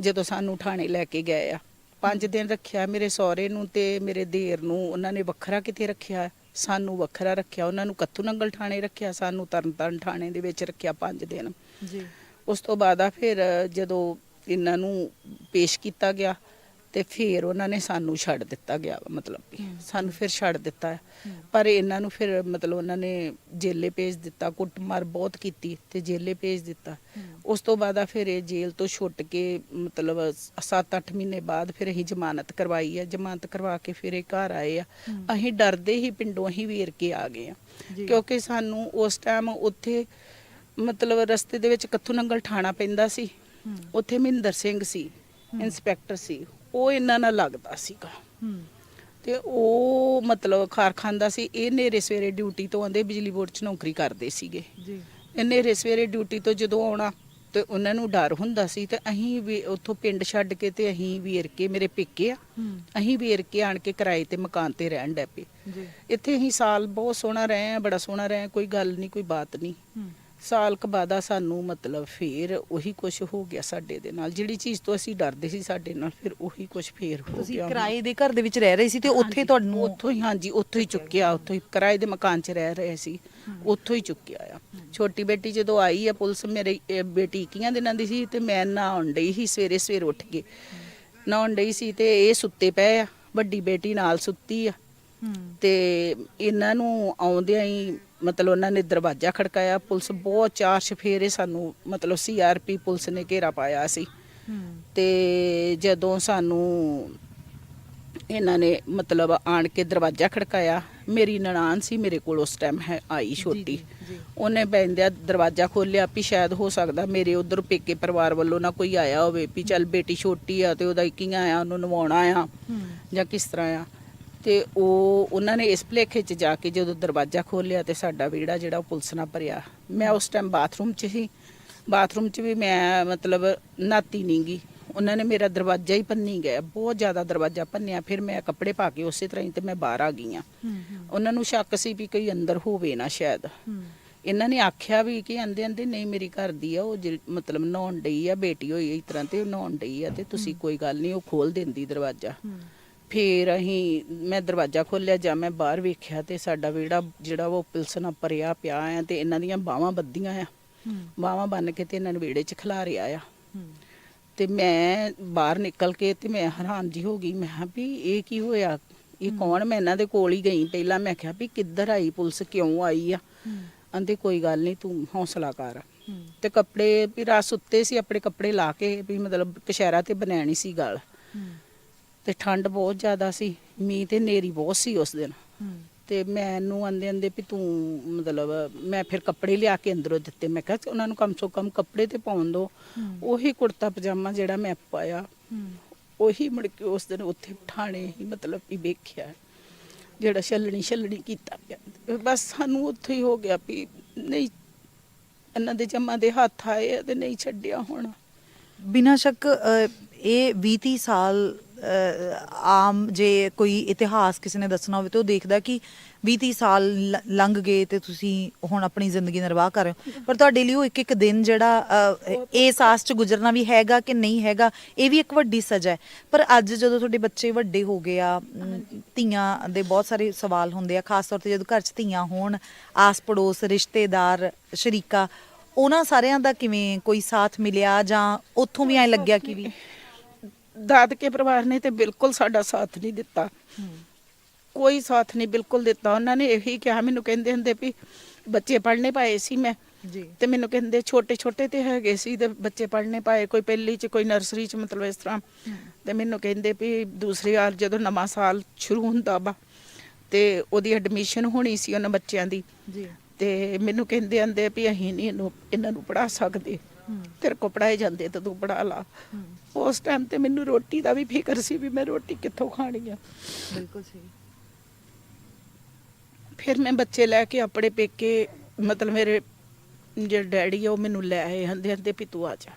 ਜਦੋਂ ਸਾਨੂੰ ਥਾਣੇ ਲੈ ਕੇ ਗਏ ਆ। ਪੰਜ ਦਿਨ ਰੱਖਿਆ ਮੇਰੇ ਸਹੁਰੇ ਨੂੰ ਤੇ ਮੇਰੇ ਦੇਰ ਨੂੰ ਉਹਨਾਂ ਨੇ ਵੱਖਰਾ ਕਿਤੇ ਰੱਖਿਆ ਸਾਨੂੰ ਵੱਖਰਾ ਰੱਖਿਆ ਉਹਨਾਂ ਨੂੰ ਕੱਥੂ ਨੰਗਲ ਥਾਣੇ ਰੱਖਿਆ ਸਾਨੂੰ ਤਰਨਤਾਰਨ ਥਾਣੇ ਦੇ ਵਿੱਚ ਰੱਖਿਆ ਪੰਜ ਦਿਨ। ਜੀ। ਉਸ ਤੋਂ ਬਾਅਦ ਆ ਫਿਰ ਜਦੋਂ ਇਹਨਾਂ ਨੂੰ ਪੇਸ਼ ਕੀਤਾ ਗਿਆ ਤੇ ਫਿਰ ਉਹਨਾਂ ਨੇ ਸਾਨੂੰ ਛੱਡ ਦਿੱਤਾ ਗਿਆ ਮਤਲਬ ਹਮ। ਸਾਨੂੰ ਫਿਰ ਛੱਡ ਦਿੱਤਾ। ਪਰ ਇਹਨਾਂ ਨੂੰ ਫਿਰ ਮਤਲਬ ਉਹਨਾਂ ਨੇ ਜੇਲੇ ਭੇਜ ਦਿੱਤਾ ਕੁੱਟਮਾਰ ਬਹੁਤ ਕੀਤੀ ਤੇ ਜੇਲੇ ਭੇਜ ਦਿੱਤਾ। ਉਸ ਤੋਂ ਬਾਅਦ ਆ ਫਿਰ ਇਹ ਜੇਲ੍ਹ ਤੋਂ ਛੁੱਟ ਕੇ ਮਤਲਬ 7-8 ਮਹੀਨੇ ਬਾਅਦ ਫਿਰ ਅਸੀਂ ਜ਼ਮਾਨਤ ਕਰਵਾਈ ਆ ਜ਼ਮਾਨਤ ਕਰਵਾ ਕੇ ਫਿਰ ਇਹ ਘਰ ਆਏ ਆ। ਅਸੀਂ ਡਰਦੇ ਹੀ ਪਿੰਡੋਂ ਹੀ ਵੀਰ ਕੇ ਆ ਗਏ ਆ ਕਿਉਂਕਿ ਸਾਨੂੰ ਉਸ ਟਾਈਮ ਉੱਥੇ ਮਤਲਬ ਰਸਤੇ ਦੇ ਵਿੱਚ ਕੱਥੂ ਨੰਗਲ ਠਾਣਾ ਪੈਂਦਾ ਸੀ ਉੱਥੇ ਮਹਿੰਦਰ ਸਿੰਘ ਸੀ ਹਮ। ਇੰਸਪੈਕਟਰ ਸੀ ਉਹ ਇਹਨਾਂ ਨਾਲ ਲੱਗਦਾ ਸੀਗਾ। ਤੇ ਉਹ ਮਤਲਬ ਖਾਰ ਖਾਂਦਾ ਸੀ ਇਹ ਨੇਰੇ ਸਵੇਰੇ ਡਿਊਟੀ ਤੋਂ ਆਉਂਦੇ ਬਿਜਲੀ ਬੋਰਡ 'ਚ ਨੌਕਰੀ ਕਰਦੇ ਸੀਗੇ। ਜੀ। ਇਹ ਨੇਰੇ ਸਵੇਰੇ ਡਿਊਟੀ ਤੋਂ ਜਦੋਂ ਆਉਣਾ ਤੇ ਉਹਨਾਂ ਨੂੰ ਡਰ ਹੁੰਦਾ ਸੀ ਤੇ ਅਸੀਂ ਵੀ ਉੱਥੋਂ ਪਿੰਡ ਛੱਡ ਕੇ ਤੇ ਅਸੀਂ ਵੀਰ ਕੇ ਮੇਰੇ ਪੇਕੇ ਆ ਅਸੀਂ ਵੀਰ ਕੇ ਆਣ ਕੇ ਕਿਰਾਏ ਤੇ ਮਕਾਨ ਤੇ ਰਹਿਣ ਡੈ ਪਏ। ਜੀ। ਇੱਥੇ ਅਸੀਂ ਸਾਲ ਬਹੁਤ ਸੋਹਣਾ ਰਹੇ ਆ ਬੜਾ ਸੋਹਣਾ ਰਹੇ ਆ ਕੋਈ ਗੱਲ ਨਹੀਂ ਕੋਈ ਬਾਤ ਨਹੀਂ। ਸਾਲ ਕੁ ਬਾਅਦ ਸਾਨੂੰ ਮਤਲਬ ਫੇਰ ਉਹੀ ਕੁਝ ਹੋ ਗਿਆ ਸਾਡੇ ਦੇ ਨਾਲ। ਜਿਹੜੀ ਚੀਜ਼ ਤੋਂ ਅਸੀਂ ਡਰਦੇ ਸੀ ਸਾਡੇ ਨਾਲ ਫਿਰ ਉਹੀ ਕੁਝ ਫੇਰ ਹੋ ਤੁਸੀਂ ਗਿਆ। ਕਿਰਾਏ ਦੇ ਘਰ ਦੇ ਵਿੱਚ ਰਹਿ ਰਹੇ ਸੀ ਤੇ ਉੱਥੇ ਤੁਹਾਨੂੰ ਉੱਥੋਂ ਹੀ ਹਾਂਜੀ ਉੱਥੋਂ ਹੀ ਚੁੱਕਿਆ ਉੱਥੋਂ ਹੀ ਕਿਰਾਏ ਦੇ ਮਕਾਨ 'ਚ ਰਹਿ ਰਹੇ ਸੀ ਉੱਥੋਂ ਹੀ ਚੁੱਕਿਆ ਆ। ਛੋਟੀ ਬੇਟੀ ਜਦੋਂ ਆਈ ਆ ਪੁਲਿਸ ਮੇਰੇ ਬੇਟੀ ਇੱਕੀਆਂ ਦਿਨਾਂ ਦੀ ਸੀ ਤੇ ਮੈਂ ਨਹਾਉਣ ਡਈ ਸੀ ਸਵੇਰੇ ਸਵੇਰ ਉੱਠ ਕੇ। ਨਹਾਉਣ ਡਈ ਸੀ ਤੇ ਇਹ ਸੁੱਤੇ ਪਏ ਆ ਵੱਡੀ ਬੇਟੀ ਨਾਲ ਸੁੱਤੀ ਆ। ਤੇ ਇਹਨਾਂ ਨੂੰ ਆਉਂਦਿਆਂ ਹੀ ਮਤਲਬ ਉਹਨਾਂ ਨੇ ਦਰਵਾਜ਼ਾ ਖੜਕਾਇਆ ਪੁਲਿਸ ਬਹੁਤ ਚਾਰ ਚਫੇਰੇ ਸਾਨੂੰ ਮਤਲਬ ਸੀਆਰਪੀ ਪੁਲਿਸ ਨੇ ਘੇਰਾ ਪਾਇਆ ਸੀ। ਤੇ ਜਦੋਂ ਸਾਨੂੰ ਇਹਨਾਂ ਨੇ ਮਤਲਬ ਆਣ ਕੇ ਦਰਵਾਜ਼ਾ ਖੜਕਾਇਆ ਮੇਰੀ ਨਨਾਣ ਸੀ ਮੇਰੇ ਕੋਲ ਉਸ ਟਾਈਮ ਹੈ ਆਈ ਛੋਟੀ। ਉਹਨੇ ਬੈਂਦਿਆ ਦਰਵਾਜ਼ਾ ਖੋਲਿਆ ਵੀ ਸ਼ਾਇਦ ਹੋ ਸਕਦਾ ਮੇਰੇ ਉਧਰ ਪੇਕੇ ਪਰਿਵਾਰ ਵੱਲੋਂ ਨਾ ਕੋਈ ਆਇਆ ਹੋਵੇ ਵੀ ਚੱਲ ਬੇਟੀ ਛੋਟੀ ਆ ਤੇ ਉਹਦਾ ਇੱਕੀਆਂ ਆ ਉਹਨੂੰ ਨਵਾਉਣਾ ਆ ਜਾਂ ਕਿਸ ਤਰ੍ਹਾਂ ਆ। ਤੇ ਉਹ ਉਹਨਾਂ ਨੇ ਇਸ ਭਲੇਖੇ 'ਚ ਜਾ ਕੇ ਜਦੋਂ ਦਰਵਾਜ਼ਾ ਖੋਲ੍ਹਿਆ ਤੇ ਸਾਡਾ ਵਿਹੜਾ ਜਿਹੜਾ ਉਹ ਪੁਲਿਸ ਨਾਲ ਭਰਿਆ। ਮੈਂ ਉਸ ਟਾਈਮ ਬਾਥਰੂਮ 'ਚ ਸੀ। ਬਾਥਰੂਮ 'ਚ ਵੀ ਮੈਂ ਮਤਲਬ ਨਾਤੀ ਨਹੀਂ ਗਈ ਉਹਨਾਂ ਨੇ ਮੇਰਾ ਦਰਵਾਜ਼ਾ ਹੀ ਭੰਨੀ ਗਿਆ। ਬਹੁਤ ਜ਼ਿਆਦਾ ਦਰਵਾਜ਼ਾ ਭੰਨਿਆ। ਫਿਰ ਮੈਂ ਕੱਪੜੇ ਪਾ ਕੇ ਉਸੇ ਤਰ੍ਹਾਂ ਹੀ ਤੇ ਮੈਂ ਬਾਹਰ ਆ ਗਈ ਆ ਉਹਨਾਂ ਨੂੰ ਸ਼ੱਕ ਸੀ ਵੀ ਕੋਈ ਅੰਦਰ ਹੋਵੇ ਨਾ ਸ਼ਾਇਦ। ਇਹਨਾਂ ਨੇ ਆਖਿਆ ਵੀ ਕਿ ਆਂਦੇ ਆਂਦੇ ਨਹੀਂ ਮੇਰੀ ਘਰ ਦੀ ਆ ਉਹ ਮਤਲਬ ਨਹਾਉਣ ਡਈ ਆ ਬੇਟੀ ਹੋਈ ਇਸ ਤਰ੍ਹਾਂ ਤੇ ਨਹਾਉਣ ਡਈ ਆ ਤੇ ਤੁਸੀਂ ਕੋਈ ਗੱਲ ਨਹੀਂ ਉਹ ਖੋਲ ਦਿੰਦੀ ਦਰਵਾਜ਼ਾ। ਫੇਰ ਅਸੀਂ ਮੈਂ ਦਰਵਾਜ਼ਾ ਖੋਲ੍ਹਿਆ ਜਾਂ ਮੈਂ ਬਾਹਰ ਵੇਖਿਆ ਤੇ ਸਾਡਾ ਵਿਹੜਾ ਜਿਹੜਾ ਉਹ ਪੁਲਿਸ ਨਾਲ ਭਰਿਆ ਪਿਆ ਆ ਤੇ ਇਹਨਾਂ ਦੀਆਂ ਬਾਹਾਂ ਬੱਧੀਆਂ ਆ। ਬਾਹਾਂ ਬੰਨ ਕੇ ਤੇ ਇਹਨਾਂ ਨੂੰ ਵਿਹੜੇ 'ਚ ਖਿਲਾਰਿਆ ਆ ਤੇ ਮੈਂ ਬਾਹਰ ਨਿਕਲ ਕੇ ਤੇ ਮੈਂ ਹੈਰਾਨ ਜੀ ਹੋ ਗਈ ਮੈਂ ਕਿਹਾ ਵੀ ਇਹ ਕੀ ਹੋਇਆ? ਇਹ ਕੌਣ? ਮੈਂ ਇਹਨਾਂ ਦੇ ਕੋਲ ਹੀ ਗਈ। ਪਹਿਲਾਂ ਮੈਂ ਕਿਹਾ ਵੀ ਕਿੱਧਰ ਆਈ ਪੁਲਿਸ? ਕਿਉਂ ਆਈ ਆ? ਆਂਦੇ ਕੋਈ ਗੱਲ ਨਹੀਂ ਤੂੰ ਹੌਸਲਾ ਕਰ। ਤੇ ਕੱਪੜੇ ਵੀ ਰਾਤ ਸੁੱਤੇ ਸੀ ਆਪਣੇ ਕੱਪੜੇ ਲਾ ਕੇ ਵੀ ਮਤਲਬ ਕਸ਼ਹਿਰਾ ਤੇ ਬਣਾਣੀ ਸੀ ਗੱਲ। ਤੇ ਠੰਡ ਬਹੁਤ ਜ਼ਿਆਦਾ ਸੀ ਮੀਂਹ ਤੇ ਨੇਰੀ ਬਹੁਤ ਸੀ ਉਸ ਦਿਨ। ਤੇ ਮੈਨੂੰ ਆਂਦੇ ਆਂਦੇ ਵੀ ਤੂੰ ਮਤਲਬ ਮੈਂ ਫਿਰ ਕੱਪੜੇ ਲਿਆ ਕੇ ਅੰਦਰੋਂ ਦਿੱਤੇ। ਮੈਂ ਕਿਹਾ ਉਹਨਾਂ ਨੂੰ ਕਮ ਸੋ ਕਮ ਕੱਪੜੇ ਤੇ ਪਾਉਣ ਦੋ। ਉਹੀ ਕੁੜਤਾ ਪਜਾਮਾ ਜਿਹੜਾ ਮੈਂ ਪਾਇਆ ਉਹੀ ਮੁੜ ਕੇ ਉਸ ਦਿਨ ਉੱਥੇ ਠਾਣੇ ਹੀ ਮਤਲਬ ਵੀ ਵੇਖਿਆ ਜਿਹੜਾ ਛੱਲਣੀ ਛੱਲਣੀ ਕੀਤਾ ਪਿਆ। ਬਸ ਸਾਨੂੰ ਉੱਥੇ ਹੀ ਹੋ ਗਿਆ ਵੀ ਨਹੀਂ ਇਹਨਾਂ ਦੇ ਜੰਮਾਂ ਦੇ ਹੱਥ ਆਏ ਤੇ ਨਹੀਂ ਛੱਡਿਆ ਹੁਣ। ਬਿਨਾਂ ਸ਼ੱਕ ਇਹ 20 30 ਸਾਲ ਆਮ ਜੇ ਕੋਈ ਇਤਿਹਾਸ ਕਿਸੇ ਨੇ ਦੱਸਣਾ ਹੋਵੇ ਤੇ ਉਹ ਦੇਖਦਾ ਕਿ 20 30 ਸਾਲ ਲੰਘ ਗਏ ਤੇ ਤੁਸੀਂ ਹੁਣ ਆਪਣੀ ਜ਼ਿੰਦਗੀ ਨਿਰਵਾਹ ਕਰ ਰਹੇ ਹੋ। ਪਰ ਤੁਹਾਡੇ ਲਈ ਉਹ ਇੱਕ ਇੱਕ ਦਿਨ ਜਿਹੜਾ ਇਹ ਸਾਸ ਚ ਗੁਜ਼ਰਨਾ ਵੀ ਹੈਗਾ ਕਿ ਨਹੀਂ ਹੈਗਾ ਇਹ ਵੀ ਇੱਕ ਵੱਡੀ ਸਜ਼ਾ ਹੈ। ਪਰ ਅੱਜ ਜਦੋਂ ਤੁਹਾਡੇ ਬੱਚੇ ਵੱਡੇ ਹੋ ਗਏ ਆ ਧੀਆਂ ਦੇ ਬਹੁਤ ਸਾਰੇ ਸਵਾਲ ਹੁੰਦੇ ਆ ਖਾਸ ਤੌਰ ਤੇ ਜਦੋਂ ਘਰ ਚ ਧੀਆਂ ਹੋਣ ਆਸ ਪੜੋਸ ਰਿਸ਼ਤੇਦਾਰ ਸ਼ਰੀਕਾ ਉਹਨਾਂ ਸਾਰਿਆਂ ਦਾ ਕਿਵੇਂ ਕੋਈ ਸਾਥ ਮਿਲਿਆ ਜਾਂ ਉੱਥੋਂ ਵੀ ਐ ਲੱਗਿਆ ਕਿ ਵੀ? ਦਾਦਕੇ ਪਰਿਵਾਰ ਨੇ ਤੇ ਬਿਲਕੁਲ ਸਾਡਾ ਸਾਥ ਨਹੀਂ ਦਿੱਤਾ। ਕੋਈ ਸਾਥ ਨਹੀਂ ਬਿਲਕੁਲ ਦਿੱਤਾ। ਉਹਨਾਂ ਨੇ ਇਹੀ ਕਿਹਾ ਮੈਨੂੰ ਕਹਿੰਦੇ ਹੁੰਦੇ ਵੀ ਬੱਚੇ ਪੜ੍ਹਨੇ ਪਾਏ ਸੀ ਮੈਂ। ਜੀ। ਤੇ ਮੈਨੂੰ ਕਹਿੰਦੇ ਛੋਟੇ ਛੋਟੇ ਤੇ ਹੈਗੇ ਸੀ ਤੇ ਬੱਚੇ ਪੜ੍ਹਨੇ ਪਾਏ ਕੋਈ ਪਹਿਲੀ ਚ ਕੋਈ ਨਰਸਰੀ ਚ ਮਤਲਬ ਇਸ ਤਰ੍ਹਾਂ। ਤੇ ਮੈਨੂੰ ਕਹਿੰਦੇ ਵੀ ਦੂਸਰੀ ਵਾਰ ਜਦੋਂ ਨਵਾਂ ਸਾਲ ਸ਼ੁਰੂ ਹੁੰਦਾ ਵਾ ਤੇ ਉਹਦੀ ਐਡਮਿਸ਼ਨ ਹੋਣੀ ਸੀ ਉਹਨਾਂ ਬੱਚਿਆਂ ਦੀ। ਜੀ। ਤੇ ਮੈਨੂੰ ਕਹਿੰਦੇ ਆਂਦੇ ਵੀ ਅਸੀਂ ਨਹੀਂ ਇਹਨੂੰ ਇਹਨਾਂ ਨੂੰ ਪੜਾ ਸਕਦੇ। ਤੇਰੇ ਕੋ ਪੜਾਏ ਜਾਂਦੇ ਤਾਂ ਤੂੰ ਪੜਾ ਲਾ। ਉਸ ਟਾਈਮ ਤੇ ਮੈਨੂੰ ਰੋਟੀ ਦਾ ਵੀ ਫਿਕਰ ਸੀ ਵੀ ਮੈਂ ਰੋਟੀ ਕਿੱਥੋਂ ਖਾਣੀ ਆ। ਬਿਲਕੁਲ ਸਹੀ। ਫਿਰ ਮੈਂ ਬੱਚੇ ਲੈ ਕੇ ਆਪਣੇ ਪੇਕੇ ਮਤਲਬ ਮੇਰੇ ਜਿਹੜੇ ਡੈਡੀ ਆ ਉਹ ਮੈਨੂੰ ਲੈ ਆਏ ਹੰਦੇ ਹੰਦੇ ਵੀ ਤੂੰ ਆ ਜਾ।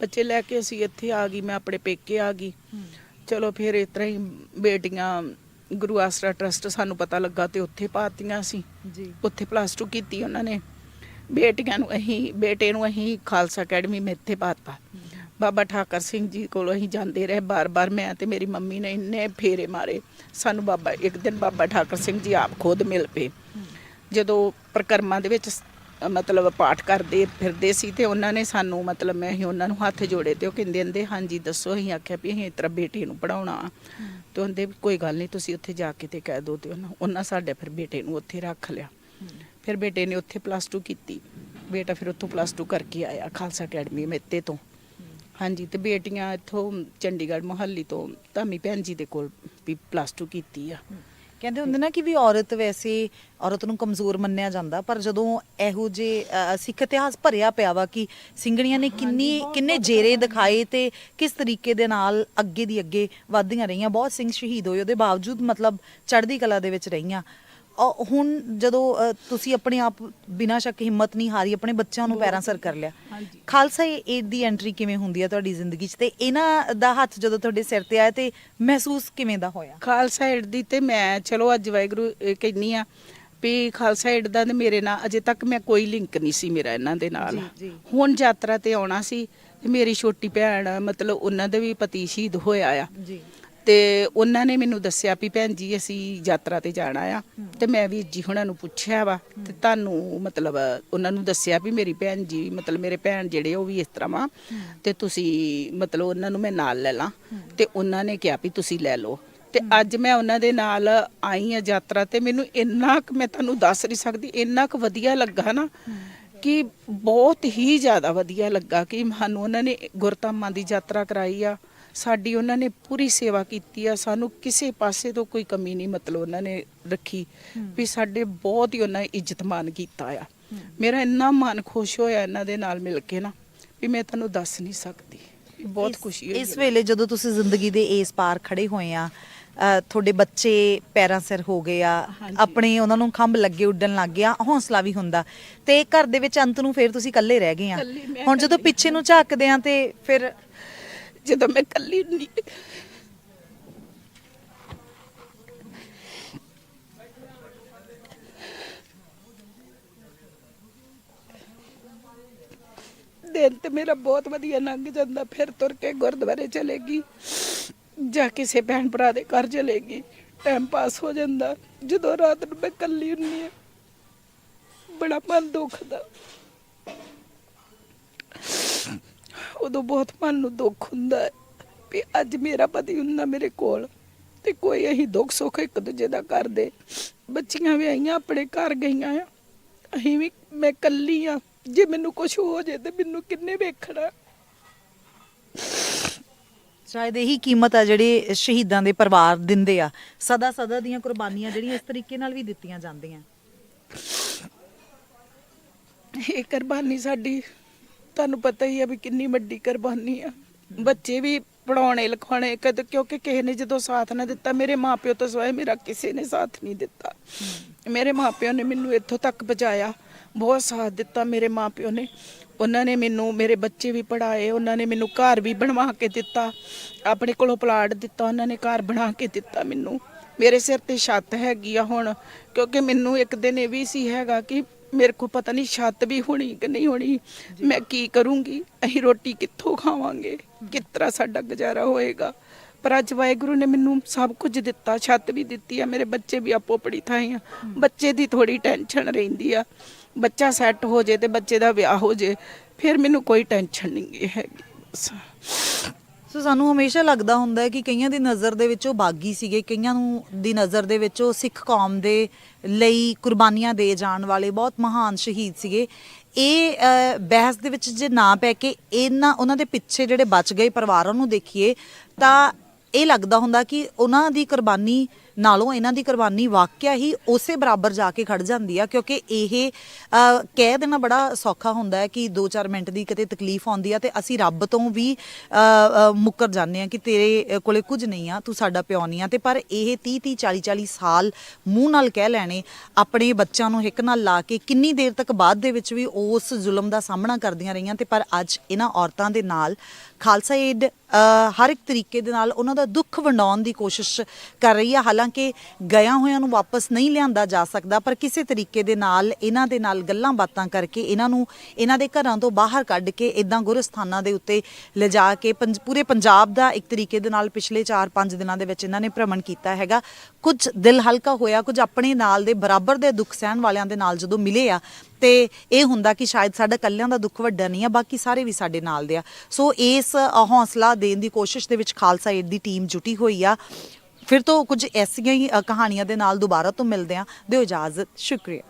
ਬੱਚੇ ਲੈ ਕੇ ਅਸੀਂ ਇੱਥੇ ਆ ਗਈ ਮੈਂ ਆਪਣੇ ਪੇਕੇ ਆ ਗਈ। ਚਲੋ ਫਿਰ ਇਸ ਤਰ੍ਹਾਂ ਹੀ ਬੇਟੀਆਂ ਗੁਰੂ ਆਸਰਾ ਟਰਸਟ ਸਾਨੂੰ ਪਤਾ ਲੱਗਾ ਤੇ ਉੱਥੇ ਪਾਤੀਆਂ ਸੀ। ਜੀ। ਉੱਥੇ ਪਲੱਸ 2 ਕੀਤੀ ਉਹਨਾਂ ਨੇ। ਬੇਟੀਆਂ ਨੂੰ ਅਸੀਂ, ਬੇਟੇ ਨੂੰ ਅਸੀਂ ਖਾਲਸਾ ਅਕੈਡਮੀ ਮੇ ਇੱਥੇ ਪਾਤਾ। ਬਾਬਾ ਠਾਕਰ ਸਿੰਘ ਜੀ ਕੋਲ ਅਸੀਂ ਜਾਂਦੇ ਰਹੇ। ਬਾਰ-ਬਾਰ ਮੈਂ ਤੇ ਮੇਰੀ ਮੰਮੀ ਨੇ ਇੰਨੇ ਫੇਰੇ ਮਾਰੇ। ਸਾਨੂੰ ਬਾਬਾ, ਇੱਕ ਦਿਨ ਬਾਬਾ ਠਾਕਰ ਸਿੰਘ ਜੀ ਆਪ ਖੁਦ ਮਿਲ ਪਏ। ਜਦੋਂ ਪ੍ਰਕਰਮਾਂ ਦੇ ਵਿੱਚ ਸ- ਮਤਲਬ ਪਾਠ ਕਰਦੇ ਫਿਰਦੇ ਸੀ ਤੇ ਉਹਨਾਂ ਨੇ ਸਾਨੂੰ ਮਤਲਬ ਮੈਂ ਹੀ ਉਹਨਾਂ ਨੂੰ ਹੱਥ ਜੋੜੇ ਤੇ ਉਹ ਕਹਿੰਦੇ ਕਹਿੰਦੇ ਹਾਂਜੀ, ਦੱਸੋ। ਅਸੀਂ ਆਖਿਆ ਵੀ ਅਸੀਂ ਇਸ ਤਰ੍ਹਾਂ ਬੇਟੀ ਨੂੰ ਪੜਾਉਣਾ ਤੇ ਉਹਦੇ ਕੋਈ ਗੱਲ ਨਹੀਂ, ਤੁਸੀਂ ਉੱਥੇ ਜਾ ਕੇ ਤੇ ਕਹਿ ਦਿਓ ਤੇ ਉਹਨਾਂ ਉਹਨਾਂ ਸਾਡੇ ਫਿਰ ਬੇਟੇ ਨੂੰ ਉੱਥੇ ਰੱਖ ਲਿਆ। ਫਿਰ ਬੇਟੇ ਨੇ ਉੱਥੇ ਪਲੱਸ 2 ਕੀਤੀ। ਬੇਟਾ ਫਿਰ ਉੱਥੋਂ ਪਲੱਸ 2 ਕਰਕੇ ਆਇਆ ਖਾਲਸਾ ਅਕੈਡਮੀ ਮੇਤੇ ਤੋਂ। ਹਾਂਜੀ ਤੇ ਬੇਟੀਆਂ ਇੱਥੋਂ ਚੰਡੀਗੜ੍ਹ ਮੁਹੱਲੀ ਤੋਂ ਧਾਮੀ ਭੈਣ ਜੀ ਦੇ ਕੋਲ ਵੀ ਪਲੱਸ 2 ਕੀਤੀ ਆ। ਕਹਿੰਦੇ ਹੁੰਦੇ ਨਾ ਕਿ ਵੀ ਔਰਤ ਵੈਸੇ ਔਰਤ ਨੂੰ ਕਮਜ਼ੋਰ ਮੰਨਿਆ ਜਾਂਦਾ ਪਰ ਜਦੋਂ ਇਹੋ ਜੇ ਸਿੱਖ ਇਤਿਹਾਸ ਭਰਿਆ ਪਿਆ ਵਾ ਕਿ ਸਿੰਘਣੀਆਂ ਨੇ ਕਿੰਨੀ ਕਿੰਨੇ ਜੇਰੇ ਦਿਖਾਏ ਤੇ ਕਿਸ ਤਰੀਕੇ ਦੇ ਨਾਲ ਅੱਗੇ ਦੀ ਅੱਗੇ ਵਧਦੀਆਂ ਰਹੀਆਂ। ਬਹੁਤ ਸਿੰਘ ਸ਼ਹੀਦ ਹੋਏ ਉਹਦੇ ਬਾਵਜੂਦ ਮਤਲਬ ਚੜ੍ਹਦੀ ਕਲਾ ਦੇ ਵਿੱਚ ਰਹੀਆਂ। ਅ, ਹੁਣ ਜਦੋਂ ਅ, ਤੁਸੀਂ ਆਪਣੇ ਆਪ ਬਿਨਾਂ ਸ਼ੱਕ ਹਿੰਮਤ ਨਹੀਂ ਹਾਰੀ ਆਪਣੇ ਬੱਚਿਆਂ ਨੂੰ ਪੈਰਾਂ ਸਰ ਕਰ ਲਿਆ। ਹਾਂਜੀ। ਖਾਲਸਾ ਏਡ ਦੀ ਐਂਟਰੀ ਕਿਵੇਂ ਹੁੰਦੀ ਹੈ ਤੁਹਾਡੀ ਜ਼ਿੰਦਗੀ 'ਚ? ਤੇ ਇਹਨਾਂ ਦਾ ਹੱਥ ਜਦੋਂ ਤੁਹਾਡੇ ਸਿਰ ਤੇ ਆਇਆ ਤੇ ਮਹਿਸੂਸ ਕਿਵੇਂ ਦਾ ਹੋਇਆ? ਖਾਲਸਾ ਏਡ ਦੀ ਤੇ ਮੈਂ ਚਲੋ ਅੱਜ ਵਾਹਿਗੁਰੂ ਇਹ ਕਹਿੰਨੀ ਆ ਵੀ ਖਾਲਸਾ ਏਡ ਦਾ ਤੇ ਮੇਰੇ ਨਾਲ ਅਜੇ ਤੱਕ ਮੈਂ ਕੋਈ ਲਿੰਕ ਨਹੀਂ ਸੀ ਮੇਰਾ ਇਹਨਾਂ ਦੇ ਨਾਲ। ਜੀ, ਜੀ। ਹੁਣ ਯਾਤਰਾ ਤੇ ਆਉਣਾ ਸੀ ਤੇ ਮੇਰੀ ਛੋਟੀ ਭੈਣ ਮਤਲਬ ਉਹਨਾਂ ਦੇ ਵੀ ਪਤੀ ਸ਼ਹੀਦ ਹੋਇਆ ਆ। ਜੀ। ਤੇ ਉਹਨਾਂ ਨੇ ਮੈਨੂੰ ਦੱਸਿਆ ਵੀ ਭੈਣ ਜੀ, ਅਸੀਂ ਯਾਤਰਾ ਤੇ ਜਾਣਾ ਆ ਤੇ ਮੈਂ ਵੀ ਜੀ ਹੁਣਾਂ ਨੂੰ ਪੁੱਛਿਆ ਵਾ ਤੇ ਤੁਹਾਨੂੰ ਮਤਲਬ ਉਹਨਾਂ ਨੂੰ ਦੱਸਿਆ ਵੀ ਮੇਰੀ ਭੈਣ ਜੀ, ਮਤਲਬ ਮੇਰੇ ਭੈਣ ਜਿਹੜੇ ਉਹ ਵੀ ਇਸ ਤਰ੍ਹਾਂ ਵਾ ਤੇ ਤੁਸੀਂ ਮਤਲਬ ਉਹਨਾਂ ਨੂੰ ਮੈਂ ਨਾਲ ਲੈ ਲਾਂ ਤੇ ਉਹਨਾਂ ਨੇ ਕਿਹਾ ਵੀ ਤੁਸੀਂ ਲੈ ਲਓ ਤੇ ਅੱਜ ਮੈਂ ਉਹਨਾਂ ਦੇ ਨਾਲ ਆਈ ਆ ਯਾਤਰਾ ਤੇ ਮੈਨੂੰ ਇੰਨਾ ਕੁ ਮੈਂ ਤੁਹਾਨੂੰ ਦੱਸ ਨਹੀਂ ਸਕਦੀ, ਇੰਨਾ ਕੁ ਵਧੀਆ ਲੱਗਾ ਨਾ ਕਿ ਬਹੁਤ ਹੀ ਜ਼ਿਆਦਾ ਵਧੀਆ ਲੱਗਾ ਕਿ ਸਾਨੂੰ ਉਹਨਾਂ ਨੇ ਗੁਰਧਾਮਾਂ ਦੀ ਯਾਤਰਾ ਕਰਾਈ ਆ ਸਾਡੀ ਉਹਨਾਂ ਨੇ ਪੂਰੀ ਸੇਵਾ ਕੀਤੀ ਆ ਸਾਨੂੰ ਕਿਸੇ ਪਾਸੇ ਤੋਂ ਕੋਈ ਕਮੀ ਨਹੀਂ ਮਤਲਬ ਉਹਨਾਂ ਨੇ ਰੱਖੀ ਵੀ ਸਾਡੇ ਬਹੁਤ ਹੀ ਉਹਨਾਂ ਨੇ ਇੱਜ਼ਤ ਮਾਨ ਕੀਤਾ ਆ। ਮੇਰਾ ਇੰਨਾ ਮਨ ਖੁਸ਼ ਹੋਇਆ ਇਹਨਾਂ ਦੇ ਨਾਲ ਮਿਲ ਕੇ ਨਾ ਵੀ ਮੈਂ ਤੁਹਾਨੂੰ ਦੱਸ ਨਹੀਂ ਸਕਦੀ। ਬਹੁਤ ਖੁਸ਼ੀ ਹੋਈ ਇਸ ਵੇਲੇ ਜਦੋਂ ਤੁਸੀਂ ਜ਼ਿੰਦਗੀ ਦੇ ਇਸ ਪਾਰ ਖੜੇ ਹੋਏ ਆ ਤੁਹਾਡੇ ਬੱਚੇ ਪੈਰਾਂ ਸਿਰ ਹੋ ਗਏ ਆ। ਆਪਣੇ ਉਹਨਾਂ ਨੂੰ ਖੰਭ ਲੱਗੇ ਉੱਡਣ ਲੱਗ ਗਿਆ ਹੌਸਲਾ ਵੀ ਹੁੰਦਾ। ਤੇ ਘਰ ਦੇ ਵਿੱਚ ਅੰਤ ਨੂੰ ਫਿਰ ਤੁਸੀਂ ਇਕੱਲੇ ਰਹਿ ਗਏ ਆ। ਹੁਣ ਜਦੋਂ। ਪਿੱਛੇ ਨੂੰ ਝਾਕਦੇ ਆ ਤੇ ਫਿਰ ਜਦੋਂ ਮੈਂ ਕੱਲੀ ਹੁੰਦੀ ਦਿਨ ਤੇ ਮੇਰਾ ਬਹੁਤ ਵਧੀਆ ਲੰਘ ਜਾਂਦਾ, ਫਿਰ ਤੁਰ ਕੇ ਗੁਰਦੁਆਰੇ ਚਲੇਗੀ ਜਾਂ ਕਿਸੇ ਭੈਣ ਭਰਾ ਦੇ ਘਰ ਚਲੇਗੀ ਟਾਈਮ ਪਾਸ ਹੋ ਜਾਂਦਾ। ਜਦੋਂ ਰਾਤ ਨੂੰ ਮੈਂ ਇਕੱਲੀ ਹੁੰਦੀ ਆ ਬੜਾ ਮਨ ਦੁਖਦਾ। ਉਦੋਂ ਬਹੁਤ ਮਨ ਨੂੰ ਦੁੱਖ ਹੁੰਦਾ ਹੈ ਵੀ ਅੱਜ ਮੇਰਾ ਪਤੀ ਹੁੰਦਾ ਮੇਰੇ ਕੋਲ ਤੇ ਕੋਈ ਅਸੀਂ ਦੁੱਖ ਸੁੱਖ ਇੱਕ ਦੂਜੇ ਦਾ ਕਰਦੇ। ਬੱਚੀਆਂ ਵੀ ਆਈਆਂ ਆਪਣੇ ਘਰ ਗਈਆਂ ਆ। ਅਸੀਂ ਵੀ ਮੈਂ ਕੱਲੀ ਆ। ਜੇ ਮੈਨੂੰ ਕੁਝ ਹੋ ਜੇ ਤੇ ਮੈਨੂੰ ਕਿੰਨੇ ਵੇਖਣਾ। ਸ਼ਾਇਦ ਇਹੀ ਕੀਮਤ ਆ ਜਿਹੜੇ ਸ਼ਹੀਦਾਂ ਦੇ ਪਰਿਵਾਰ ਦਿੰਦੇ ਆ। ਸਦਾ ਸਦਾ ਦੀਆਂ ਕੁਰਬਾਨੀਆਂ ਜਿਹੜੀਆਂ ਇਸ ਤਰੀਕੇ ਨਾਲ ਵੀ ਦਿੱਤੀਆਂ ਜਾਂਦੀਆਂ। ਇਹ ਕੁਰਬਾਨੀ ਸਾਡੀ ਤੁਹਾਨੂੰ ਪਤਾ ਹੀ ਆ ਵੀ ਕਿੰਨੀ ਵੱਡੀ ਕੁਰਬਾਨੀ ਆ। ਬੱਚੇ ਵੀ ਪੜਾਉਣੇ ਲਿਖਾਉਣੇ ਕਦ, ਕਿਉਂਕਿ ਕਿਸੇ ਨੇ ਜਦੋਂ ਸਾਥ ਨਾ ਦਿੱਤਾ, ਮੇਰੇ ਮਾਪਿਓ ਤੋਂ ਸਿਵਾਏ ਮੇਰਾ ਕਿਸੇ ਨੇ ਸਾਥ ਨਹੀਂ ਦਿੱਤਾ। ਮੇਰੇ ਮਾਪਿਓ ਨੇ ਮੈਨੂੰ ਇੱਥੋਂ ਤੱਕ ਪਹੁੰਚਾਇਆ, ਬਹੁਤ ਸਾਥ ਦਿੱਤਾ ਮੇਰੇ ਮਾਪਿਓ ਨੇ। ਉਹਨਾਂ ਨੇ ਮੈਨੂੰ, ਮੇਰੇ ਬੱਚੇ ਵੀ ਪੜਾਏ ਉਹਨਾਂ ਨੇ ਮੈਨੂੰ ਘਰ ਵੀ ਬਣਵਾ ਕੇ ਦਿੱਤਾ। ਆਪਣੇ ਕੋਲੋਂ ਪਲਾਟ ਦਿੱਤਾ, ਉਹਨਾਂ ਨੇ ਘਰ ਬਣਾ ਕੇ ਦਿੱਤਾ ਮੈਨੂੰ। ਮੇਰੇ ਸਿਰ ਤੇ ਛੱਤ ਹੈਗੀ ਆ ਹੁਣ, ਕਿਉਂਕਿ ਮੈਨੂੰ ਇੱਕ ਦਿਨ ਇਹ ਵੀ ਸੀ ਹੈਗਾ ਕਿ ਮੇਰੇ ਕੋ ਪਤਾ ਨਹੀਂ ਛੱਤ ਵੀ ਹੋਣੀ ਕਿ ਨਹੀਂ ਹੋਣੀ। ਮੈਂ ਕੀ ਕਰੂੰਗੀ? ਅਸੀਂ ਰੋਟੀ ਕਿੱਥੋਂ ਖਾਵਾਂਗੇ? ਕਿਸ ਤਰ੍ਹਾਂ ਸਾਡਾ ਗੁਜ਼ਾਰਾ ਹੋਏਗਾ? ਪਰ ਅੱਜ ਵਾਹਿਗੁਰੂ ਨੇ ਮੈਨੂੰ ਸਭ ਕੁਝ ਦਿੱਤਾ ਛੱਤ ਵੀ ਦਿੱਤੀ ਆ ਮੇਰੇ ਬੱਚੇ ਵੀ ਆਪੋ ਪੜੀ ਥਾਈ ਆ। ਬੱਚੇ ਦੀ ਥੋੜੀ ਟੈਨਸ਼ਨ ਰਹਿੰਦੀ ਆ। ਬੱਚਾ ਸੈੱਟ ਹੋ ਜੇ ਤੇ ਬੱਚੇ ਦਾ ਵਿਆਹ ਹੋ ਜੇ ਫਿਰ ਮੈਨੂੰ ਕੋਈ ਟੈਨਸ਼ਨ ਨਹੀਂ ਹੈਗੀ ਬਸ। ਸੋ ਸਾਨੂੰ ਹਮੇਸ਼ਾ ਲੱਗਦਾ ਹੁੰਦਾ ਹੈ ਕਿ ਕਈਆਂ ਦੀ ਨਜ਼ਰ ਦੇ ਵਿੱਚ ਉਹ ਬਾਗੀ ਸੀਗੇ, ਕਈਆਂ ਨੂੰ ਦੀ ਨਜ਼ਰ ਦੇ ਵਿੱਚ ਉਹ ਸਿੱਖ ਕੌਮ ਦੇ ਲਈ ਕੁਰਬਾਨੀਆਂ ਦੇ ਜਾਣ ਵਾਲੇ ਬਹੁਤ ਮਹਾਨ ਸ਼ਹੀਦ ਸੀਗੇ। ਇਹ ਬਹਿਸ ਦੇ ਵਿੱਚ ਜੇ ਨਾ ਪੈ ਕੇ ਇਹਨਾਂ, ਉਹਨਾਂ ਦੇ ਪਿੱਛੇ ਜਿਹੜੇ ਬਚ ਗਏ ਪਰਿਵਾਰਾਂ ਨੂੰ ਦੇਖੀਏ ਤਾਂ ਇਹ ਲੱਗਦਾ ਹੁੰਦਾ ਕਿ ਉਹਨਾਂ ਦੀ ਕੁਰਬਾਨੀ ਨਾਲੋਂ ਇਹਨਾਂ ਦੀ ਕੁਰਬਾਨੀ ਵਾਕਿਆ ਹੀ ਉਸੇ ਬਰਾਬਰ ਜਾ ਕੇ ਖੜ ਜਾਂਦੀ ਆ, ਕਿਉਂਕਿ ਇਹ ਕਹਿ ਦੇਣਾ ਬੜਾ ਸੌਖਾ ਹੁੰਦਾ ਹੈ ਕਿ 2-4 ਮਿੰਟ ਦੀ ਕਿਤੇ ਤਕਲੀਫ ਆਉਂਦੀ ਆ ਤੇ ਅਸੀਂ ਰੱਬ ਤੋਂ ਵੀ ਮੁੱਕਰ ਜਾਂਦੇ ਆ ਕਿ ਤੇਰੇ ਕੋਲੇ ਕੁਝ ਨਹੀਂ ਆ, ਤੂੰ ਸਾਡਾ ਪਿਓ ਨਹੀਂ ਆ ਤੇ ਪਰ ਇਹ 30-30 40-40 ਸਾਲ ਮੂੰਹ ਨਾਲ ਕਹਿ ਲੈਣੇ, ਆਪਣੇ ਬੱਚਿਆਂ ਨੂੰ ਹਿੱਕ ਨਾਲ ਲਾ ਕੇ ਕਿੰਨੀ ਦੇਰ ਤੱਕ ਬਾਅਦ ਦੇ ਵਿੱਚ ਵੀ ਉਸ ਜ਼ੁਲਮ ਦਾ ਸਾਹਮਣਾ ਕਰਦੀਆਂ ਰਹੀਆਂ ਤੇ ਪਰ ਅੱਜ ਇਹਨਾਂ ਔਰਤਾਂ ਦੇ ਨਾਲ, ਖਾਲਸਾ ਏਡ ਹਰ ਇੱਕ ਤਰੀਕੇ ਦੇ ਨਾਲ ਉਹਨਾਂ ਦਾ ਦੁੱਖ ਵੰਡਾਉਣ ਦੀ ਕੋਸ਼ਿਸ਼ ਕਰ ਰਹੀ ਆ। ਹਾਲਾਂਕਿ ਗਿਆ ਹੋਇਆਂ ਨੂੰ ਵਾਪਸ ਨਹੀਂ ਲਿਆਂਦਾ ਜਾ ਸਕਦਾ, ਪਰ ਕਿਸੇ ਤਰੀਕੇ ਦੇ ਨਾਲ, ਇਹਨਾਂ ਦੇ ਨਾਲ ਗੱਲਾਂ ਬਾਤਾਂ ਕਰਕੇ ਇਹਨਾਂ ਨੂੰ ਇਹਨਾਂ ਦੇ ਘਰਾਂ ਤੋਂ ਬਾਹਰ ਕੱਢ ਕੇ ਇਦਾਂ ਗੁਰਸਥਾਨਾਂ ਦੇ ਉੱਤੇ ਲਿਜਾ ਕੇ ਪੰਜ- ਪੂਰੇ ਪੰਜਾਬ ਦਾ ਇੱਕ ਤਰੀਕੇ ਦੇ ਨਾਲ ਪਿਛਲੇ 4-5 ਦਿਨਾਂ ਦੇ ਵਿੱਚ ਇਹਨਾਂ ਨੇ ਭ੍ਰਮਣ ਕੀਤਾ ਹੈਗਾ। ਕੁਝ ਦਿਲ ਹਲਕਾ ਹੋਇਆ, ਕੁਝ ਆਪਣੇ ਨਾਲ ਦੇ ਬਰਾਬਰ ਦੇ ਦੁੱਖ ਸਹਿਣ ਵਾਲਿਆਂ ਦੇ ਨਾਲ ਜਦੋਂ ਮਿਲੇ ਆ ਤੇ ਇਹ ਹੁੰਦਾ ਕਿ ਸ਼ਾਇਦ ਸਾਡਾ ਕੱਲਿਆਂ ਦਾ ਦੁੱਖ ਵੱਡਾ ਨਹੀਂ ਆ, ਬਾਕੀ ਸਾਰੇ ਵੀ ਸਾਡੇ ਨਾਲ ਦੇ ਆ। ਸੋ ਇਸ ਹੌਸਲਾ ਦੇਣ ਦੀ ਕੋਸ਼ਿਸ਼ ਦੇ ਵਿੱਚ ਖਾਲਸਾ ਏਡ ਦੀ ਟੀਮ ਜੁਟੀ ਹੋਈ ਆ। ਫਿਰ ਤੋਂ ਕੁਝ ਐਸੀਆਂ ਹੀ ਕਹਾਣੀਆਂ ਦੇ ਨਾਲ ਦੁਬਾਰਾ ਤੋਂ ਮਿਲਦੇ ਆ। ਦਿਓ ਇਜਾਜ਼ਤ, ਸ਼ੁਕਰੀਆ।